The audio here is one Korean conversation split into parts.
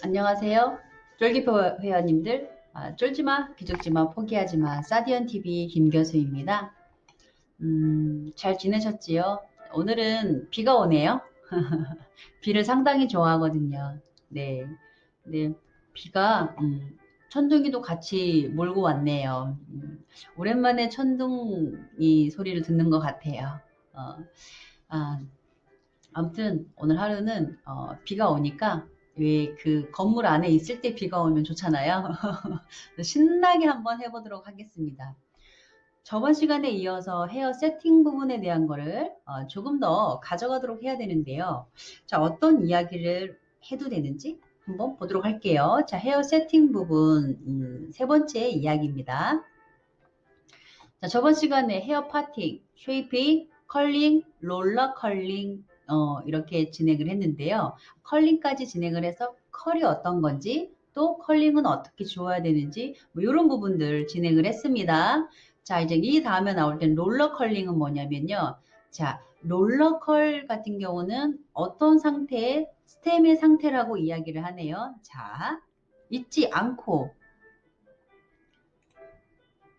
안녕하세요. 쫄기표 회원님들, 아, 쫄지마, 기죽지마, 포기하지마, 사디언TV 김교수입니다. 음, 잘 지내셨지요? 오늘은 비가 오네요. 비를 상당히 좋아하거든요. 네. 네, 비가, 음, 천둥이도 같이 몰고 왔네요. 음, 오랜만에 천둥이 소리를 듣는 것 같아요. 어, 아, 아무튼 오늘 하루는 어, 비가 오니까 왜 그 건물 안에 있을 때 비가 오면 좋잖아요. 신나게 한번 해보도록 하겠습니다. 저번 시간에 이어서 헤어 세팅 부분에 대한 거를 어, 조금 더 가져가도록 해야 되는데요. 자, 어떤 이야기를 해도 되는지 한번 보도록 할게요. 자, 헤어 세팅 부분 음, 세 번째 이야기입니다. 자, 저번 시간에 헤어 파팅, 쉐이핑, 컬링, 롤러 컬링 어, 이렇게 진행을 했는데요. 컬링까지 진행을 해서 컬이 어떤 건지 또 컬링은 어떻게 주어야 되는지 뭐 이런 부분들 진행을 했습니다. 자 이제 이 다음에 나올 땐 롤러 컬링은 뭐냐면요. 자 롤러 컬 같은 경우는 어떤 상태의 스템의 상태라고 이야기를 하네요. 자 잊지 않고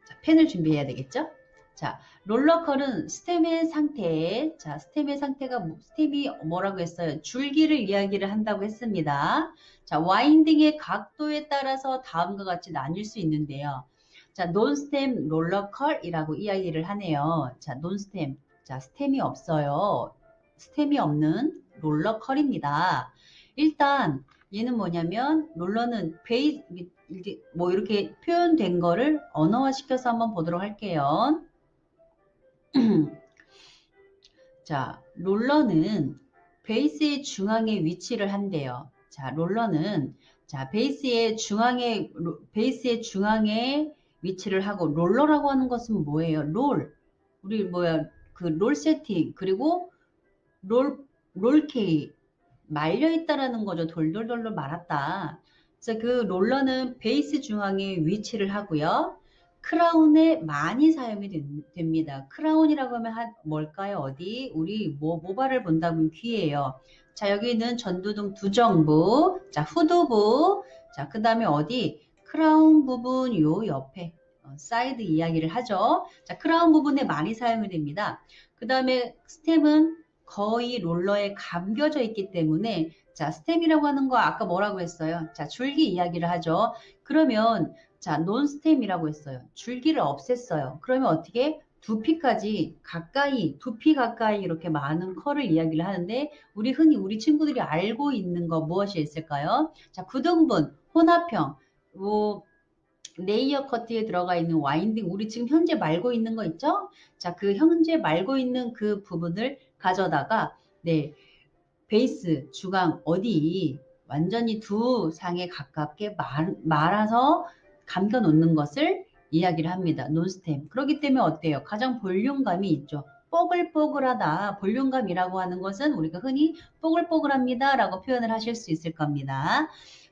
자, 펜을 준비해야 되겠죠? 자, 롤러컬은 스템의 상태, 자, 스템의 상태가, 뭐, 스템이 뭐라고 했어요? 줄기를 이야기를 한다고 했습니다. 자, 와인딩의 각도에 따라서 다음과 같이 나뉠 수 있는데요. 자, 논스템 롤러컬이라고 이야기를 하네요. 자, 논스템. 자, 스템이 없어요. 스템이 없는 롤러컬입니다. 일단, 얘는 뭐냐면, 롤러는 베이, 뭐 이렇게 표현된 거를 언어화 시켜서 한번 보도록 할게요. 자, 롤러는 베이스의 중앙에 위치를 한대요. 자, 롤러는 자, 베이스의 중앙에 베이스의 중앙에 위치를 하고 롤러라고 하는 것은 뭐예요? 롤. 우리 뭐야? 그 롤 세팅 그리고 롤 롤케이 말려 있다라는 거죠. 돌돌돌돌 말았다. 그래서 그 롤러는 베이스 중앙에 위치를 하고요. 크라운에 많이 사용이 됩니다. 크라운이라고 하면 한, 뭘까요? 어디? 우리 뭐, 모발을 본다면 귀예요. 자, 여기는 전두등 두정부, 자, 후두부, 자, 그 다음에 어디? 크라운 부분 요 옆에 어, 사이드 이야기를 하죠. 자, 크라운 부분에 많이 사용이 됩니다. 그 다음에 스템은 거의 롤러에 감겨져 있기 때문에 자, 스템이라고 하는 거 아까 뭐라고 했어요? 자, 줄기 이야기를 하죠. 그러면 자, 논스템이라고 했어요. 줄기를 없앴어요. 그러면 어떻게? 두피까지 가까이, 두피 가까이 이렇게 많은 컬을 이야기를 하는데 우리 흔히 우리 친구들이 알고 있는 거 무엇이 있을까요? 자, 구등분, 혼합형, 뭐 레이어 커트에 들어가 있는 와인딩, 우리 지금 현재 말고 있는 거 있죠? 자, 그 현재 말고 있는 그 부분을 가져다가 네, 베이스, 주강 어디 완전히 두 상에 가깝게 말, 말아서 감겨 놓는 것을 이야기를 합니다. 논스템. 그렇기 때문에 어때요? 가장 볼륨감이 있죠. 뽀글뽀글하다. 볼륨감이라고 하는 것은 우리가 흔히 뽀글뽀글합니다. 라고 표현을 하실 수 있을 겁니다.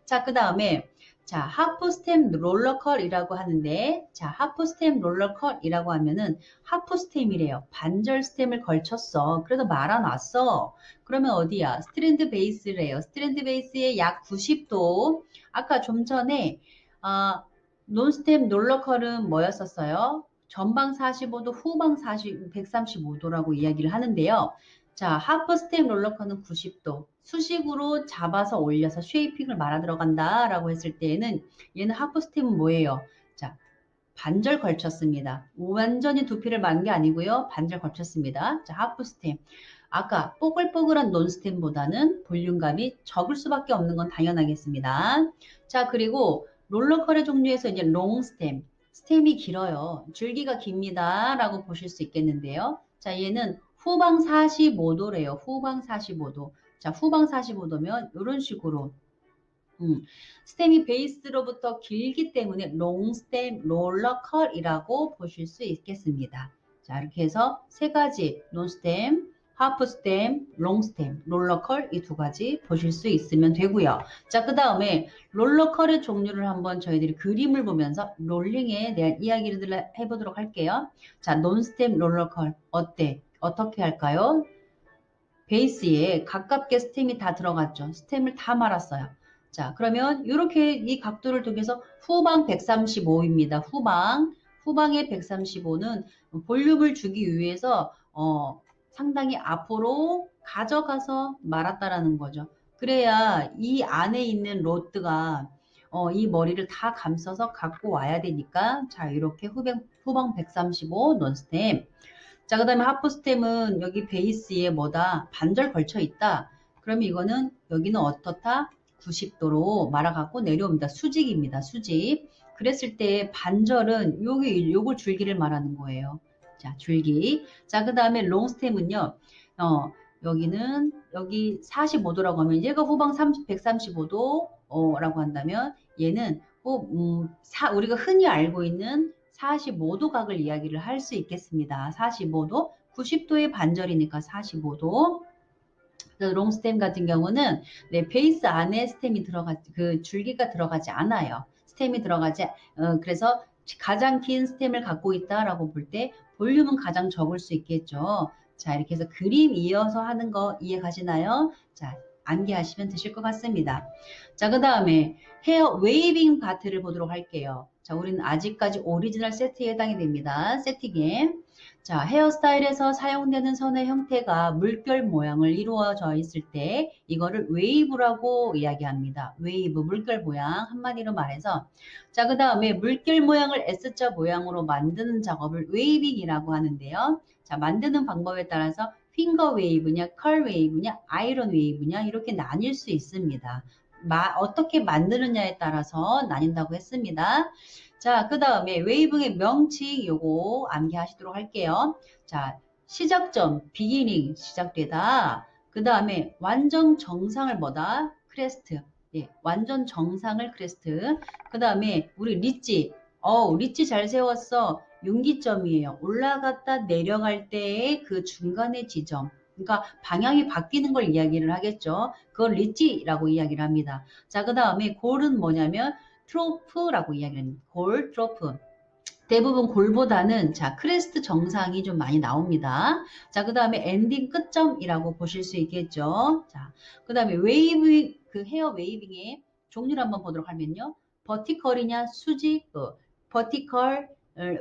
자, 그 다음에 자, 하프 스템 롤러컬이라고 하는데, 자, 하프 스템 롤러컬이라고 하면은 하프 스템이래요. 반절 스템을 걸쳤어. 그래도 말아놨어. 그러면 어디야? 스트랜드 베이스래요. 스트랜드 베이스의 약 90도. 아까 좀 전에, 아, 논스텝 롤러컬은 뭐였었어요? 전방 45도, 후방 40, 135도라고 이야기를 하는데요. 자, 하프 스텝 롤러컬은 90도. 수직으로 잡아서 올려서 쉐이핑을 말아 들어간다 라고 했을 때에는 얘는 하프 스텝은 뭐예요? 자, 반절 걸쳤습니다. 완전히 두피를 만 게 아니고요. 반절 걸쳤습니다. 자, 하프 스텝. 아까 뽀글뽀글한 논스템보다는 볼륨감이 적을 수밖에 없는 건 당연하겠습니다. 자, 그리고 롤러컬의 종류에서 이제 롱 스템, 스템이 길어요. 줄기가 깁니다. 라고 보실 수 있겠는데요. 자, 얘는 후방 45도래요. 후방 45도. 자, 후방 45도면 이런 식으로 음, 스템이 베이스로부터 길기 때문에 롱 스템 롤러 컬이라고 보실 수 있겠습니다. 자, 이렇게 해서 세 가지 논 스템, 하프 스템, 롱 스템, 롤러컬 이 두 가지 보실 수 있으면 되고요. 자, 그 다음에 롤러컬의 종류를 한번 저희들이 그림을 보면서 롤링에 대한 이야기를 해보도록 할게요. 자, 논 스템 롤러컬 어때? 어떻게 할까요? 베이스에 가깝게 스템이 다 들어갔죠. 스템을 다 말았어요. 자, 그러면 이렇게 이 각도를 통해서 후방 135입니다. 후방. 후방의 135는 볼륨을 주기 위해서 어, 상당히 앞으로 가져가서 말았다라는 거죠. 그래야 이 안에 있는 로드가 어, 이 머리를 다 감싸서 갖고 와야 되니까 자 이렇게 후방, 후방 135 논스템 자, 그 다음에 하프 스템은 여기 베이스에 뭐다? 반절 걸쳐 있다. 그러면 이거는 여기는 어떻다? 90도로 말아갖고 내려옵니다. 수직입니다. 수직. 그랬을 때 반절은 여기, 요걸 줄기를 말하는 거예요. 자, 줄기. 자, 그 다음에 롱 스템은요. 어, 여기는 여기 45도라고 하면 얘가 후방 30, 135도 어, 라고 한다면 얘는 후, 음, 사, 우리가 흔히 알고 있는 45도 각을 이야기를 할 수 있겠습니다. 45도, 90도의 반절이니까 45도. 롱 스템 같은 경우는 네, 베이스 안에 스템이 들어가 그 줄기가 들어가지 않아요. 스템이 들어가지 어, 그래서 가장 긴 스템을 갖고 있다라고 볼 때 볼륨은 가장 적을 수 있겠죠. 자, 이렇게 해서 그림 이어서 하는 거 이해 가시나요? 자, 암기하시면 되실 것 같습니다. 자, 그 다음에 헤어 웨이빙 파트를 보도록 할게요. 자, 우리는 아직까지 오리지널 세트에 해당이 됩니다. 세팅에. 자, 헤어스타일에서 사용되는 선의 형태가 물결 모양을 이루어져 있을 때 이거를 웨이브라고 이야기합니다. 웨이브, 물결 모양 한마디로 말해서 자, 그 다음에 물결 모양을 S자 모양으로 만드는 작업을 웨이빙이라고 하는데요. 자, 만드는 방법에 따라서 핑거 웨이브냐, 컬 웨이브냐, 아이런 웨이브냐 이렇게 나뉠 수 있습니다. 마, 어떻게 만드느냐에 따라서 나뉜다고 했습니다. 자, 그 다음에 웨이브의 명칭 요거 암기하시도록 할게요. 자, 시작점, 비기닝 시작되다. 그 다음에 완전 정상을 뭐다? 크레스트. 예, 완전 정상을 크레스트. 그 다음에 우리 리치. 어, 리치 잘 세웠어. 윤기점이에요. 올라갔다 내려갈 때의 그 중간의 지점. 그러니까 방향이 바뀌는 걸 이야기를 하겠죠. 그걸 리치라고 이야기를 합니다. 자, 그 다음에 골은 뭐냐면 트로프라고 합니다. 골, 트로프. 대부분 골보다는 자 크레스트 정상이 좀 많이 나옵니다. 자 그 다음에 엔딩 끝점이라고 보실 수 있겠죠. 자그 다음에 웨이브 그 헤어 웨이빙의 종류를 한번 보도록 하면요. 버티컬이냐 수직 어, 버티컬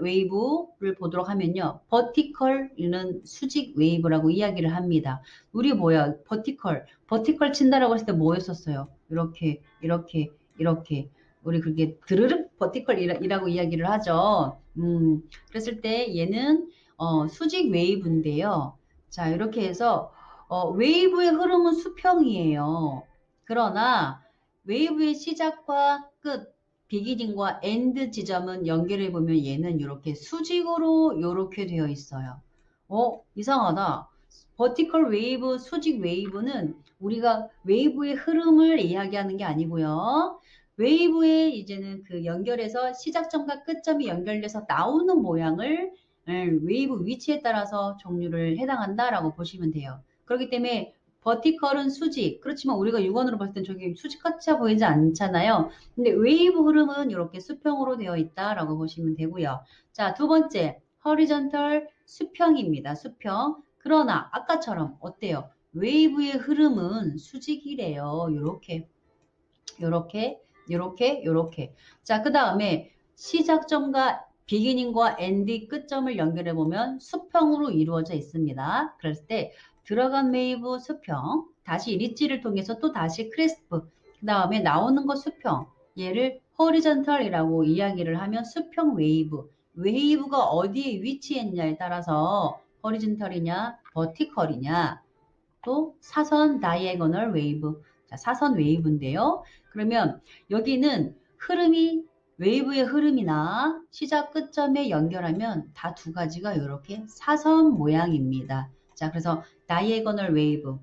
웨이브를 보도록 하면요. 버티컬은 수직 웨이브라고 이야기를 합니다. 우리 뭐야? 버티컬. 버티컬 친다라고 했을 때 뭐였었어요? 이렇게, 이렇게, 이렇게. 우리 그게 드르륵 버티컬이라고 이야기를 하죠. 음, 그랬을 때 얘는 어, 수직 웨이브인데요. 자, 이렇게 해서 어, 웨이브의 흐름은 수평이에요. 그러나 웨이브의 시작과 끝, 비기닝과 엔드 지점은 연결해 보면 얘는 이렇게 수직으로 이렇게 되어 있어요. 어, 이상하다. 버티컬 웨이브, 수직 웨이브는 우리가 웨이브의 흐름을 이야기하는 게 아니고요. 웨이브에 이제는 그 연결해서 시작점과 끝점이 연결돼서 나오는 모양을 음, 웨이브 위치에 따라서 종류를 해당한다라고 보시면 돼요. 그렇기 때문에 버티컬은 수직. 그렇지만 우리가 육안으로 봤을 땐 저기 수직같이 보이지 않잖아요. 근데 웨이브 흐름은 이렇게 수평으로 되어 있다라고 보시면 되고요. 자, 두 번째, 허리전털 수평입니다. 수평. 그러나 아까처럼 어때요? 웨이브의 흐름은 수직이래요. 요렇게. 요렇게. 요렇게. 요렇게. 자, 그 다음에 시작점과 비기닝과 엔디 끝점을 연결해 보면 수평으로 이루어져 있습니다. 그랬을 때 들어간 웨이브 수평, 다시 리치를 통해서 또 다시 크레스프, 그 다음에 나오는 거 수평, 얘를 호리전털이라고 이야기를 하면 수평 웨이브, 웨이브가 어디에 위치했냐에 따라서 호리전털이냐, 버티컬이냐, 또 사선 다이애고널 웨이브, 자, 사선 웨이브인데요. 그러면 여기는 흐름이 웨이브의 흐름이나 시작 끝점에 연결하면 다 두 가지가 이렇게 사선 모양입니다. 자, 그래서 다이애고널 웨이브.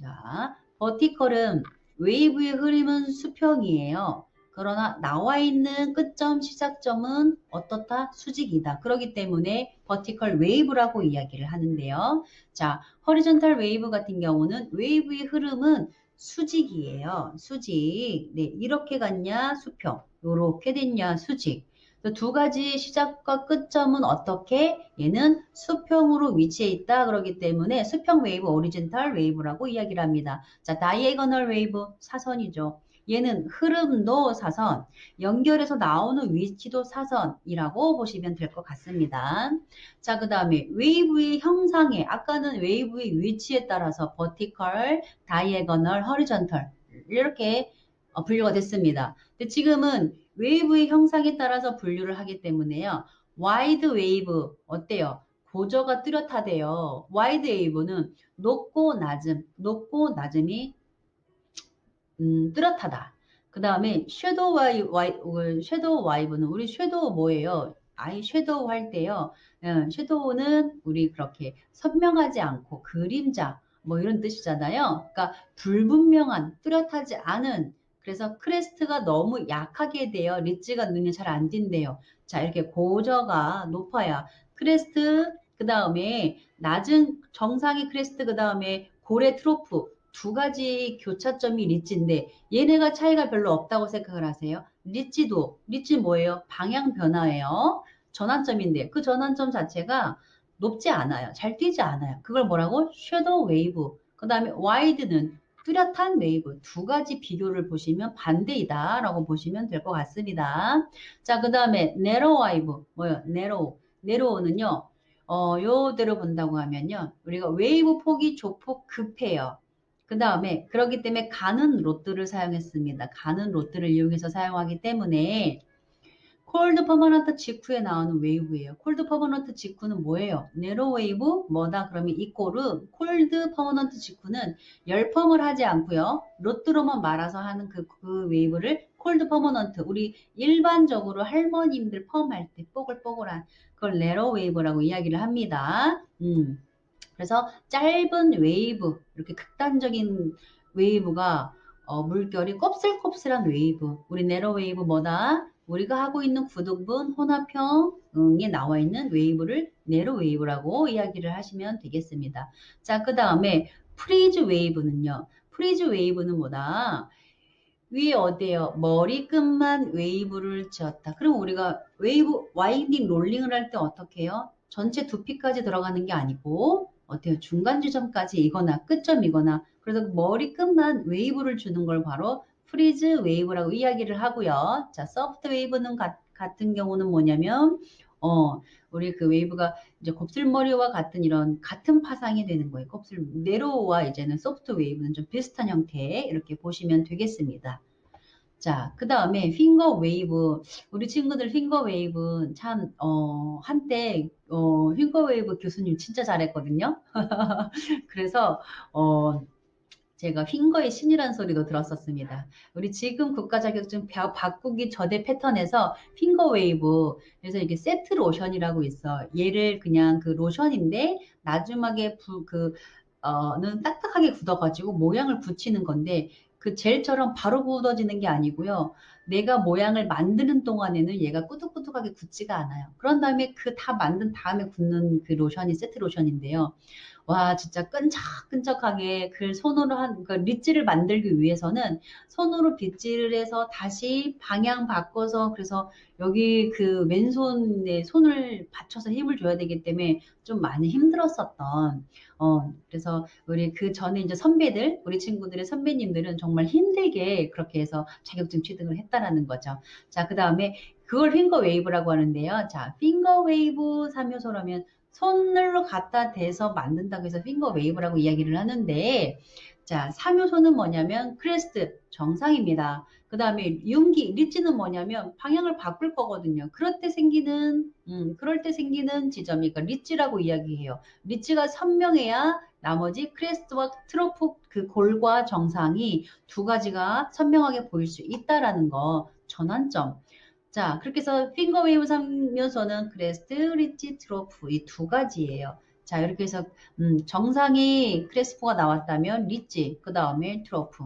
자, 버티컬은 웨이브의 흐름은 수평이에요. 그러나 나와 있는 끝점, 시작점은 어떻다? 수직이다. 그렇기 때문에 버티컬 웨이브라고 이야기를 하는데요. 자, 허리전탈 웨이브 같은 경우는 웨이브의 흐름은 수직이에요. 수직. 네, 이렇게 갔냐? 수평. 요렇게 됐냐? 수직. 두 가지 시작과 끝점은 어떻게? 얘는 수평으로 위치해 있다. 그러기 때문에 수평 웨이브, 오리젠탈 웨이브라고 이야기를 합니다. 자, 다이애거널 웨이브 사선이죠. 얘는 흐름도 사선, 연결해서 나오는 위치도 사선이라고 보시면 될 것 같습니다. 자, 그 다음에 웨이브의 형상에, 아까는 웨이브의 위치에 따라서 vertical, diagonal, horizontal 이렇게 어, 분류가 됐습니다. 근데 지금은 웨이브의 형상에 따라서 분류를 하기 때문에요. 와이드 웨이브 어때요? 고저가 뚜렷하대요. 와이드 웨이브는 높고 낮음, 높고 낮음이 음, 뚜렷하다. 그 다음에 섀도우 와이, 와이, 섀도우 와이브는 우리 섀도우 뭐예요? 아이 섀도우 할 때요. 음, 섀도우는 우리 그렇게 선명하지 않고 그림자 뭐 이런 뜻이잖아요. 그러니까 불분명한 뚜렷하지 않은 그래서 크레스트가 너무 약하게 돼요. 리치가 눈에 잘 안 띈대요. 자 이렇게 고저가 높아야 크레스트 그 다음에 낮은 정상의 크레스트 그 다음에 고래 트로프 두 가지 교차점이 리치인데 얘네가 차이가 별로 없다고 생각을 하세요. 리치도 리치 뭐예요? 방향 변화예요. 전환점인데 그 전환점 자체가 높지 않아요. 잘 뛰지 않아요. 그걸 뭐라고? 섀도우 웨이브. 그 다음에 와이드는 뚜렷한 웨이브 두 가지 비교를 보시면 반대이다 라고 보시면 될 것 같습니다. 자, 그 다음에 네로 와이브 뭐요? 네로 네로우는요. 어, 요대로 본다고 하면요. 우리가 웨이브 폭이 조폭 급해요. 그 다음에 그렇기 때문에 가는 로드를 사용했습니다. 가는 로드를 이용해서 사용하기 때문에 콜드 퍼머넌트 직후에 나오는 웨이브예요. 콜드 퍼머넌트 직후는 뭐예요? 네로 웨이브 뭐다? 그러면 이꼬르 콜드 퍼머넌트 직후는 열펌을 하지 않고요. 로드로만 말아서 하는 그, 그 웨이브를 콜드 퍼머넌트 우리 일반적으로 할머님들 펌할 때 뽀글뽀글한 그걸 네로 웨이브라고 이야기를 합니다. 음. 그래서 짧은 웨이브 이렇게 극단적인 웨이브가 어, 물결이 곱슬곱슬한 웨이브 우리 네로 웨이브 뭐다? 우리가 하고 있는 구등분 혼합형에 나와 있는 웨이브를 네로 웨이브라고 이야기를 하시면 되겠습니다. 자, 그 다음에 프리즈 웨이브는요. 프리즈 웨이브는 뭐다? 위에 어디에요? 머리끝만 웨이브를 지었다. 그럼 우리가 웨이브 와인딩 롤링을 할 때 어떻게 해요? 전체 두피까지 들어가는 게 아니고 어때요? 중간 지점까지 이거나 끝점이거나 그래서 머리끝만 웨이브를 주는 걸 바로 프리즈 웨이브라고 이야기를 하고요. 자, 소프트 웨이브는 가, 같은 경우는 뭐냐면 어, 우리 그 웨이브가 이제 곱슬머리와 같은 이런 같은 파상이 되는 거예요. 곱슬 네로와 이제는 소프트 웨이브는 좀 비슷한 형태 이렇게 보시면 되겠습니다. 자, 그 다음에 핑거 웨이브. 우리 친구들 핑거 웨이브 참, 어, 한때, 어, 핑거 웨이브 교수님 진짜 잘했거든요. 그래서, 어, 제가 핑거의 신이라는 소리도 들었었습니다. 우리 지금 국가 자격증 바꾸기 저대 패턴에서 핑거 웨이브 그래서 이게 세트 로션이라고 있어. 얘를 그냥 그 로션인데 부, 그 어는 딱딱하게 굳어가지고 모양을 붙이는 건데 그 젤처럼 바로 굳어지는 게 아니고요. 내가 모양을 만드는 동안에는 얘가 꾸덕꾸덕하게 굳지가 않아요. 그런 다음에 그 다 만든 다음에 굳는 그 로션이 세트 로션인데요. 와 진짜 끈적끈적하게 그 손으로 한그 릿지를 만들기 위해서는 손으로 빗질을 해서 다시 방향 바꿔서 그래서 여기 그 왼손에 손을 받쳐서 힘을 줘야 되기 때문에 좀 많이 힘들었었던 어 그래서 우리 그 전에 이제 선배들 우리 친구들의 선배님들은 정말 힘들게 그렇게 해서 자격증 취득을 했다라는 거죠. 자 그 다음에 그걸 핑거 웨이브라고 하는데요. 자 핑거 웨이브 3요소라면 손으로 갖다 대서 만든다고 해서 핑거 웨이브라고 이야기를 하는데 자 3요소는 뭐냐면 크레스트 정상입니다. 그 다음에 윤기 리치는 뭐냐면 방향을 바꿀 거거든요. 그럴 때 생기는 음, 그럴 때 생기는 지점이 그러니까 리치라고 이야기해요. 리치가 선명해야 나머지 크레스트와 트로프 그 골과 정상이 두 가지가 선명하게 보일 수 있다라는 거 전환점. 자, 그렇게 해서 핑거웨이브 3요소는 크레스트, 리치, 트로프 이 두 가지예요. 자, 이렇게 해서 음, 정상이 크레스포가 나왔다면 리치, 그 다음에 트로프.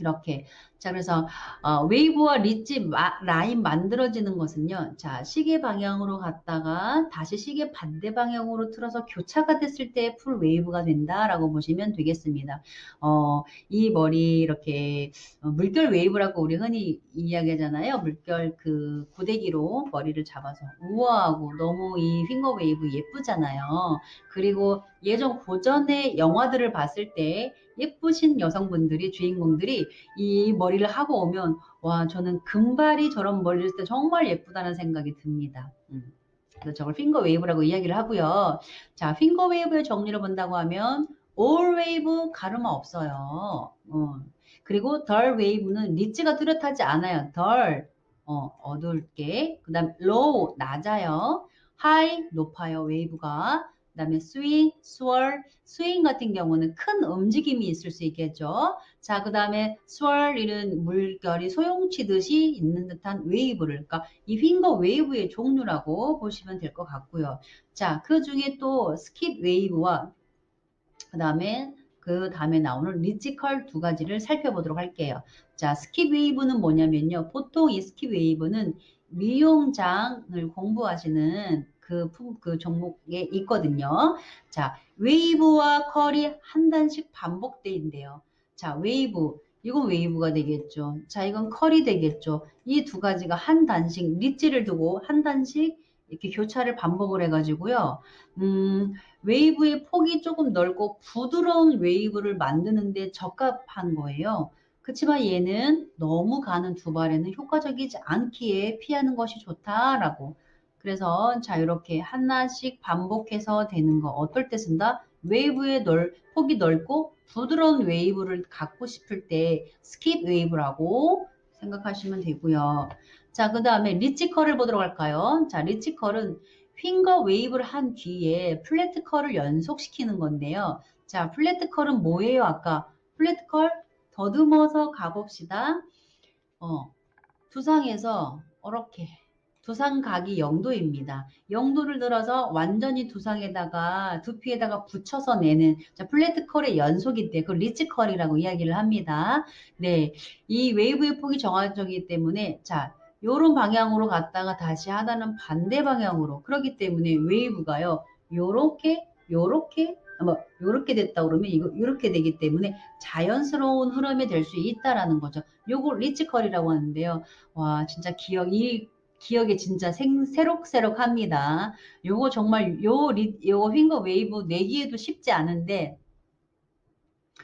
이렇게. 자 그래서 어, 웨이브와 리지 마, 라인 만들어지는 것은요 자 시계 방향으로 갔다가 다시 시계 반대 방향으로 틀어서 교차가 됐을 때 풀 웨이브가 된다라고 보시면 되겠습니다. 어, 이 머리 이렇게 어, 물결 웨이브라고 우리 흔히 이야기하잖아요. 물결 그 고데기로 머리를 잡아서. 우아하고 너무 이 핑거 웨이브 예쁘잖아요. 그리고 예전 고전의 영화들을 봤을 때 예쁘신 여성분들이 주인공들이 이 머리를 하고 오면 와 저는 금발이 저런 머리를 때 정말 예쁘다는 생각이 듭니다. 음. 그래서 저걸 핑거 웨이브라고 이야기를 하고요. 자, 핑거 웨이브의 정리를 본다고 하면 all wave 가르마 없어요. 어. 그리고 덜 웨이브는 리치가 뚜렷하지 않아요. 덜 어, 어둡게. 그 다음 low 낮아요. high 높아요. 웨이브가. 그 다음에 swing, swirl, swing 같은 경우는 큰 움직임이 있을 수 있겠죠. 자, 그 다음에 swirl이는 물결이 소용치듯이 있는 듯한 웨이브를, 그러니까 이 핑거 웨이브의 종류라고 보시면 될 것 같고요. 자, 그 중에 또 스킵 웨이브와 그 다음에 그 다음에 나오는 리치컬 두 가지를 살펴보도록 할게요. 자, 스킵 웨이브는 뭐냐면요. 보통 이 스킵 웨이브는 미용장을 공부하시는 그, 그 종목에 있거든요. 자, 웨이브와 컬이 한 단씩 반복돼있는데요. 자, 웨이브. 이건 웨이브가 되겠죠. 자, 이건 컬이 되겠죠. 이 두 가지가 한 단씩, 리치를 두고 한 단씩 이렇게 교차를 반복을 해가지고요. 음, 웨이브의 폭이 조금 넓고 부드러운 웨이브를 만드는데 적합한 거예요. 그렇지만 얘는 너무 가는 두 발에는 효과적이지 않기에 피하는 것이 좋다라고. 그래서 자 이렇게 하나씩 반복해서 되는 거 어떨 때 쓴다? 웨이브의 넓, 폭이 넓고 부드러운 웨이브를 갖고 싶을 때 스킵 웨이브라고 생각하시면 되고요. 자, 그 다음에 리치컬을 보도록 할까요? 자, 리치컬은 핑거 웨이브를 한 뒤에 플래트 컬을 연속시키는 건데요. 자, 플래트 컬은 뭐예요? 아까 플래트 컬 더듬어서 가봅시다. 어, 두상에서 이렇게 두상 각이 0도입니다. 0도를 들어서 완전히 두상에다가 두피에다가 붙여서 내는 자, 플래트 컬의 연속인데 그 리치 컬이라고 이야기를 합니다. 네, 이 웨이브의 폭이 정화적이기 때문에 자 요런 방향으로 갔다가 다시 하나는 반대 방향으로 그렇기 때문에 웨이브가요 요렇게 요렇게 뭐 요렇게 됐다 그러면 이거 요렇게 되기 때문에 자연스러운 흐름이 될 수 있다라는 거죠. 요거 리치컬이라고 하는데요. 와 진짜 기억 이 기억에 진짜 생, 새록새록합니다. 요거 정말 요, 리, 요 핑거 웨이브 내기에도 쉽지 않은데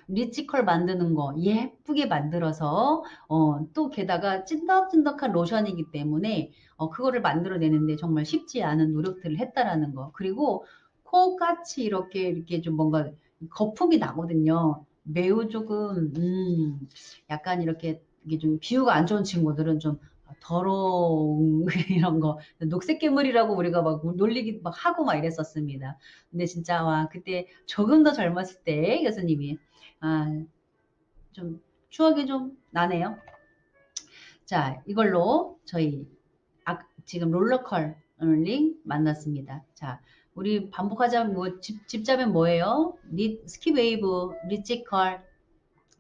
리치컬 만드는 거 예쁘게 만들어서 어, 또 게다가 찐덕찐덕한 로션이기 때문에 어, 그거를 만들어내는데 정말 쉽지 않은 노력들을 했다라는 거 그리고 코같이 이렇게 이렇게 좀 뭔가 거품이 나거든요 매우 조금 음, 약간 이렇게 이게 좀 비유가 안 좋은 친구들은 좀 더러운 이런 거 녹색 괴물이라고 우리가 막 놀리기 막 하고 막 이랬었습니다. 근데 진짜 와 그때 조금 더 젊었을 때 교수님이 아, 좀 추억이 좀 나네요. 자, 이걸로 저희 아, 지금 롤러컬링 만났습니다. 자, 우리 반복하자면 뭐 집, 집자면 뭐예요? 리, 스키 웨이브, 리치컬,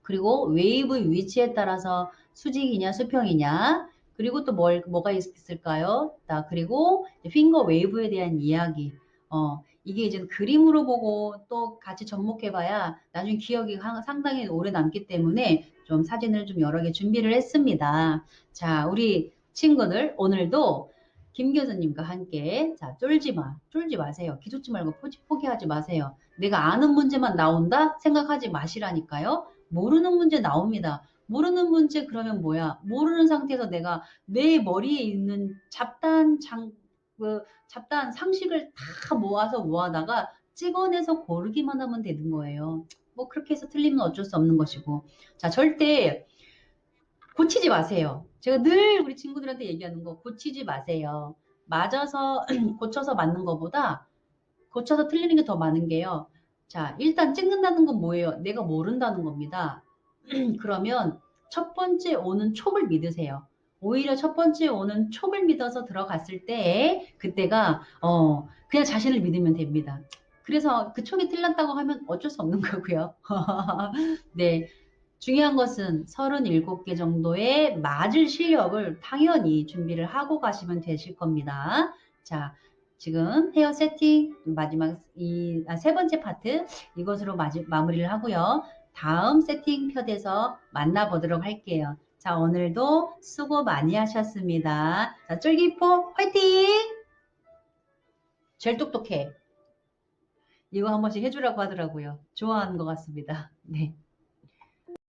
그리고 웨이브 위치에 따라서 수직이냐 수평이냐 그리고 또 뭘, 뭐가 있을까요? 자, 그리고 핑거 웨이브에 대한 이야기. 어, 이게 이제 그림으로 보고 또 같이 접목해봐야 나중에 기억이 상당히 오래 남기 때문에 좀 사진을 좀 여러 개 준비를 했습니다. 자, 우리 친구들 오늘도 김 교수님과 함께 자 쫄지 마, 쫄지 마세요. 기죽지 말고 포기, 포기하지 마세요. 내가 아는 문제만 나온다 생각하지 마시라니까요. 모르는 문제 나옵니다. 모르는 문제 그러면 뭐야? 모르는 상태에서 내가 내 머리에 있는 잡다한 장, 그 잡다한 상식을 다 모아서 모아다가 찍어내서 고르기만 하면 되는 거예요. 뭐 그렇게 해서 틀리면 어쩔 수 없는 것이고. 자, 절대 고치지 마세요. 제가 늘 우리 친구들한테 얘기하는 거 고치지 마세요. 맞아서 고쳐서 맞는 것보다 고쳐서 틀리는 게 더 많은 게요. 자, 일단 찍는다는 건 뭐예요? 내가 모른다는 겁니다. 그러면 첫 번째 오는 촉을 믿으세요. 오히려 첫 번째 오는 촉을 믿어서 들어갔을 때 그때가 어 그냥 자신을 믿으면 됩니다. 그래서 그 촉이 틀렸다고 하면 어쩔 수 없는 거고요. 네. 중요한 것은 37개 정도의 맞을 실력을 당연히 준비를 하고 가시면 되실 겁니다. 자, 지금 헤어 세팅 마지막 이세 아, 번째 파트 이것으로 마지, 마무리를 하고요. 다음 세팅 편에서 만나보도록 할게요. 자, 오늘도 수고 많이 하셨습니다. 자, 쫄기포 화이팅! 제일 똑똑해. 이거 한 번씩 해주라고 하더라고요. 좋아하는 것 같습니다. 네.